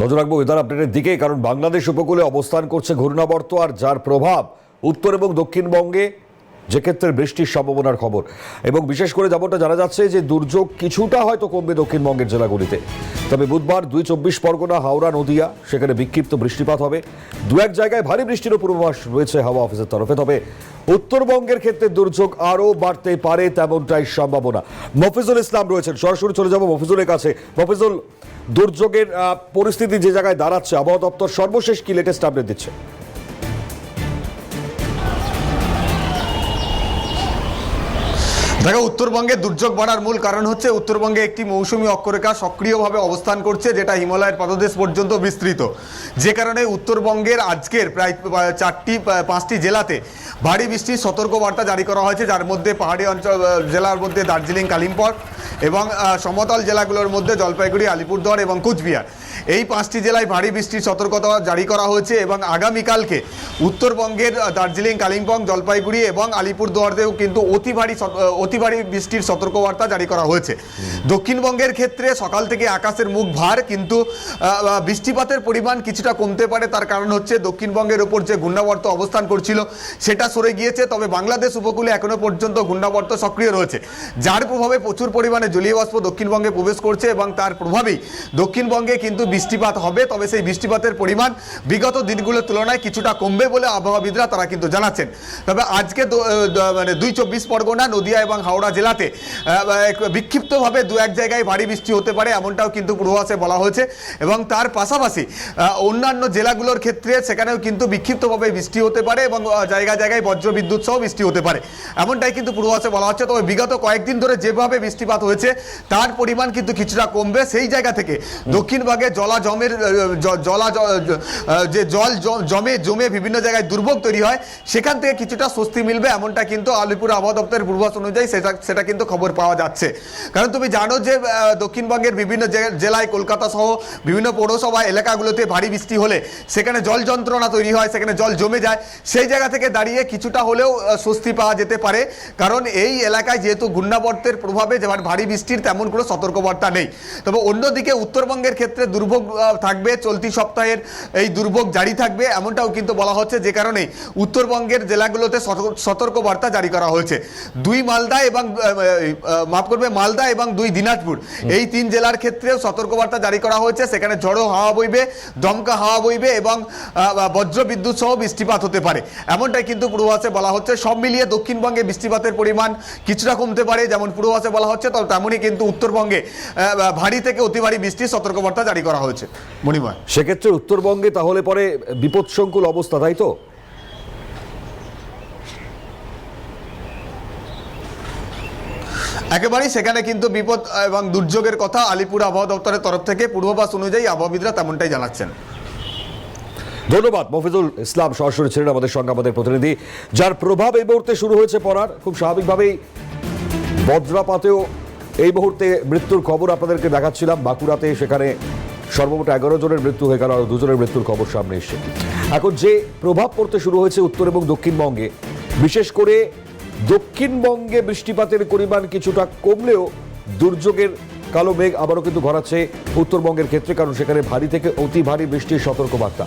নজর রাখব ওয়েদার আপডেটের দিকে, কারণ বাংলাদেশ উপকূলে অবস্থান করছে ঘূর্ণাবর্ত আর যার প্রভাব উত্তর এবং দক্ষিণবঙ্গে যে ক্ষেত্রে বৃষ্টির সম্ভাবনার খবর। এবং বিশেষ করে যেমনটা জানা যাচ্ছে যে দুর্যোগ কিছুটা হয়তো কমবে দক্ষিণবঙ্গের জেলাগুলিতে। তবে বুধবার দুই চব্বিশ পরগনা, হাওড়া, নদিয়া সেখানে বিক্ষিপ্ত বৃষ্টিপাত হবে। দু এক জায়গায় ভারী বৃষ্টিরও পূর্বাভাস রয়েছে হাওয়া অফিসের তরফে। তবে উত্তরবঙ্গের ক্ষেত্রে দুর্যোগ আরও বাড়তে পারে তেমনটাই সম্ভাবনা। মফিজুল ইসলাম রয়েছেন। সরাসরি চলে যাব মফিজুলের কাছে। মফিজুল, দুর্যোগের পরিস্থিতি যে জায়গায় দাঁড়াচ্ছে, আবহাওয়া দপ্তর সর্বশেষ কি লেটেস্ট আপডেট দিচ্ছে? দেখো, উত্তরবঙ্গে দুর্যোগ বাড়ার মূল কারণ হচ্ছে উত্তরবঙ্গে একটি মৌসুমি অক্ষরেখা সক্রিয়ভাবে অবস্থান করছে, যেটা হিমালয়ের পাদদেশ পর্যন্ত বিস্তৃত। যে কারণে উত্তরবঙ্গের আজকের প্রায় চারটি পাঁচটি জেলাতে ভারী বৃষ্টির সতর্কবার্তা জারি করা হয়েছে, যার মধ্যে পাহাড়ি অঞ্চল জেলার মধ্যে দার্জিলিং, কালিম্পং এবং সমতল জেলাগুলোর মধ্যে জলপাইগুড়ি, আলিপুরদুয়ার এবং কুচবিহার। এই পাঁচটি জেলায় ভারী বৃষ্টির সতর্কতা জারি করা হয়েছে এবং আগামীকালকে উত্তরবঙ্গের দার্জিলিং, কালিম্পং, জলপাইগুড়ি এবং আলিপুরদুয়ারেও কিন্তু অতি ভারী অতি ভারী বৃষ্টির সতর্কবার্তা জারি করা হয়েছে। দক্ষিণবঙ্গের ক্ষেত্রে সকাল থেকে আকাশের মুখ ভার, কিন্তু বৃষ্টিপাতের পরিমাণ কিছুটা কমতে পারে। তার কারণ হচ্ছে দক্ষিণবঙ্গের ওপর যে ঘূর্ণাবর্ত অবস্থান করছিল, সেটা সরে গিয়েছে। তবে বাংলাদেশ উপকূলে এখনও পর্যন্ত ঘূর্ণাবর্ত সক্রিয় রয়েছে। যার প্রভাবে প্রচুর পরিমাণে জলীয় বাষ্প দক্ষিণবঙ্গে প্রবেশ করছে এবং তার প্রভাবেই দক্ষিণবঙ্গে কিন্তু বৃষ্টিপাত হবে। তবে সেই বৃষ্টিপাতের পরিমাণ বিগত দিনগুলোর তুলনায় কিছুটা কমবে বলে আবহাওয়াবিদরা তারা কিন্তু জানাচ্ছেন। তবে আজকে মানে দুই চব্বিশ পরগনা নদিয়া এবং হাওড়া জেলাতে বিক্ষিপ্তভাবে দু এক জায়গায় ভারী বৃষ্টি হতে পারে এমনটাও কিন্তু পূর্বাভাসে বলা হয়েছে এবং তার পাশাপাশি অন্যান্য জেলাগুলোর ক্ষেত্রে সেখানেও কিন্তু বিক্ষিপ্তভাবে বৃষ্টি হতে পারে এবং আহ, জায়গায় জায়গায় বজ্র বিদ্যুৎ সহ বৃষ্টি হতে পারে। এমনটাই কিন্তু পূর্বাভাসে বলা হচ্ছে। তবে বিগত কয়েকদিন ধরে যেভাবে বৃষ্টিপাত হয়েছে তার পরিমাণ কিন্তু কিছুটা কমবে। সেই জায়গা থেকে দক্ষিণ ভাগে জলা জমের জলা যে জল জমে জমে বিভিন্ন জায়গায় দুর্ভোগ তৈরি হয়, সেখান থেকে কিছুটা স্বস্তি মিলবে, এমনটা কিন্তু আলিপুর আবহাওয়া দপ্তরের পূর্বাভাস অনুযায়ী সেটা সেটা কিন্তু খবর পাওয়া যাচ্ছে। কারণ তুমি জানো যে দক্ষিণবঙ্গের বিভিন্ন জেলায় কলকাতা সহ বিভিন্ন পৌরসভা এলাকাগুলোতে ভারী বৃষ্টি হলে, সেখানে জল যন্ত্রণা তৈরি হয়, সেখানে জল জমে যায়, সেই জায়গা থেকে দাঁড়িয়ে কিছুটা হলেও স্বস্তি পাওয়া যেতে পারে। কারণ এই এলাকায় যেহেতু ঘূর্ণাবর্তের প্রভাবে যেমন ভারী বৃষ্টির তেমন কোনো সতর্কবার্তা নেই। তবে অন্যদিকে উত্তরবঙ্গের ক্ষেত্রে দুর্ভোগ থাকবে, চলতি সপ্তাহের এই দুর্ভোগ জারি থাকবে, এমনটাও কিন্তু বলা হচ্ছে। যে কারণে উত্তরবঙ্গের জেলাগুলোতে সতর্ক- সতর্কবার্তা জারি করা হয়েছে। দুই মালদা এবং মাফ করবে মালদা এবং দুই দিনাজপুর। এই তিন জেলার ক্ষেত্রেও সতর্কবার্তা জারি করা হয়েছে। সেখানে ঝড়ো হাওয়া বইবে দমকা হাওয়া বইবে এবং আহ, বজ্র বিদ্যুৎ সহ বৃষ্টিপাত হতে পারে। এমনটাই কিন্তু পূর্বাভাসে বলা হচ্ছে। সব মিলিয়ে দক্ষিণবঙ্গে বৃষ্টিপাতের পরিমাণ কিছুটা কমতে পারে। যেমন পূর্বাভাসে বলা হচ্ছে তবে তেমনই কিন্তু উত্তরবঙ্গে ভারী থেকে অতি ভারী বৃষ্টির সতর্কবার্তা জারি করা হয়েছে। মণিময়। সেক্ষেত্রে উত্তরবঙ্গে তাহলে পরে বিপদসংকুল অবস্থা তাই তো? একেবারেই সেখানে কিন্তু বিপদ এবং দুর্যোগের কথা আলিপুর আবহাওয়া দপ্তরের তরফ থেকে পূর্বাভাস অনুযায়ী আবহাওয়াবিদরা তেমনটাই জানাচ্ছেন। ধন্যবাদ মফিজুল ইসলাম সরাসরি ছিলেন আমাদের সঙ্গে আমাদের প্রতিনিধি যার প্রভাব এই মুহূর্তে শুরু হয়েছে পড়ার। খুব স্বাভাবিকভাবেই বজ্রাপাতেও এই মুহূর্তে মৃত্যুর খবর আপনাদেরকে দেখাচ্ছিলাম। বাঁকুড়াতে সেখানে সর্বমোট এগারো জনের মৃত্যু হয়ে গেল, আর দুজনের মৃত্যুর খবর সামনে এসে এখন যে প্রভাব পড়তে শুরু হয়েছে উত্তর এবং দক্ষিণবঙ্গে, বিশেষ করে দক্ষিণবঙ্গে বৃষ্টিপাতের পরিমাণ কিছুটা কমলেও দুর্যোগের কালো মেঘ আবারও কিন্তু ঘরাচ্ছে উত্তরবঙ্গের ক্ষেত্রে, কারণ সেখানে ভারী থেকে অতি ভারী বৃষ্টির সতর্কবার্তা।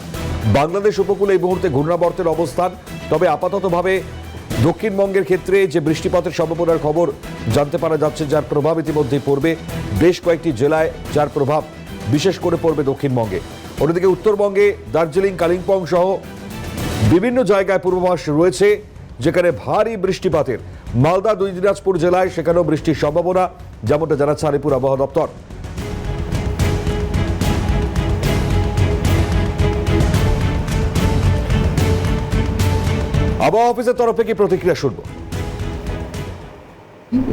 বাংলাদেশ উপকূলে এই মুহূর্তে ঘূর্ণাবর্তের অবস্থান, তবে আপাততভাবে দক্ষিণবঙ্গের ক্ষেত্রে যে বৃষ্টিপাতের সম্ভাবনার খবর জানতে পারা যাচ্ছে, যার প্রভাব ইতিমধ্যেই পড়বে বেশ কয়েকটি জেলায়, যার প্রভাব বিশেষ করে পড়বে দক্ষিণবঙ্গে। অন্যদিকে উত্তরবঙ্গে দার্জিলিং, কালিম্পং সহ বিভিন্ন জায়গায় পূর্বাভাস রয়েছে, যেখানে ভারী বৃষ্টিপাতের। মালদা, দুই দিনাজপুর জেলায় সেখানেও বৃষ্টির সম্ভাবনা, যেমনটা জানাচ্ছে আলিপুর আবহাওয়া দপ্তর। আবহাওয়া অফিসের তরফে কি প্রতিক্রিয়া শুনব?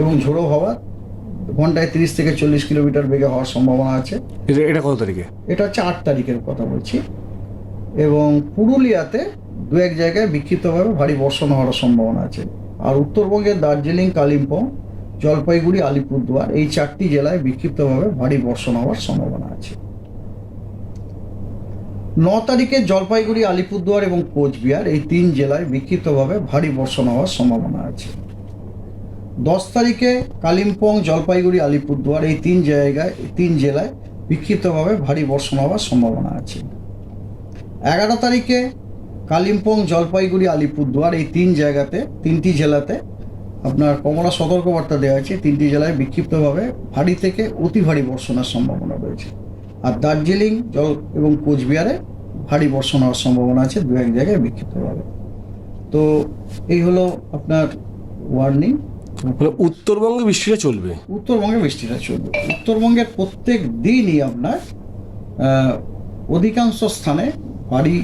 এবং ঝোড়ো হওয়া? ঘন্টায় তিরিশ থেকে চল্লিশ কিলোমিটার বেগে হওয়ার সম্ভাবনা আছে। এটা কত তারিখে? এটা হচ্ছে আট তারিখের কথা বলছি। এবং পুরুলিয়াতে দু এক জায়গায় বিক্ষিপ্তভাবে ভারী বর্ষণ হওয়ার সম্ভাবনা আছে। আর উত্তরবঙ্গের দার্জিলিং কালিম্পং জলপাইগুড়ি আলিপুরদুয়ার এই চারটি জেলায় বিক্ষিপ্তভাবে ভারী বর্ষণ হওয়ার সম্ভাবনা আছে। ন তারিখে জলপাইগুড়ি আলিপুরদুয়ার এবং কোচবিহার এই তিন জেলায় বিক্ষিপ্তভাবে ভারী বর্ষণ হওয়ার সম্ভাবনা আছে। দশ তারিখে কালিম্পং, জলপাইগুড়ি, আলিপুরদুয়ার এই তিন জায়গায় তিন জেলায় বিক্ষিপ্তভাবে ভারী বর্ষণ হওয়ার সম্ভাবনা আছে। এগারো তারিখে কালিম্পং, জলপাইগুড়ি, আলিপুরদুয়ার এই তিন জায়গাতে, তিনটি জেলাতে আপনার কমলা সতর্কবার্তা দেওয়া আছে, তিনটি জেলায় বিক্ষিপ্তভাবে ভারী থেকে অতি ভারী বর্ষণের সম্ভাবনা রয়েছে। আর দার্জিলিং, জল এবং কোচবিহারে ভারী বর্ষণ হওয়ার সম্ভাবনা আছে, দু এক জায়গায় বিক্ষিপ্তভাবে। তো এই হলো আপনার ওয়ার্নিং মানে উত্তরবঙ্গে বৃষ্টিটা চলবে। উত্তরবঙ্গে বৃষ্টিটা চলবে। উত্তরবঙ্গের প্রত্যেক দিনই আপনার অধিকাংশ স্থানে ভারী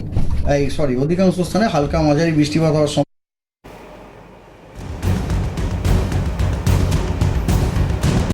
এই সরি অধিকাংশ স্থানে হালকা মাঝারি বৃষ্টিপাত হওয়ার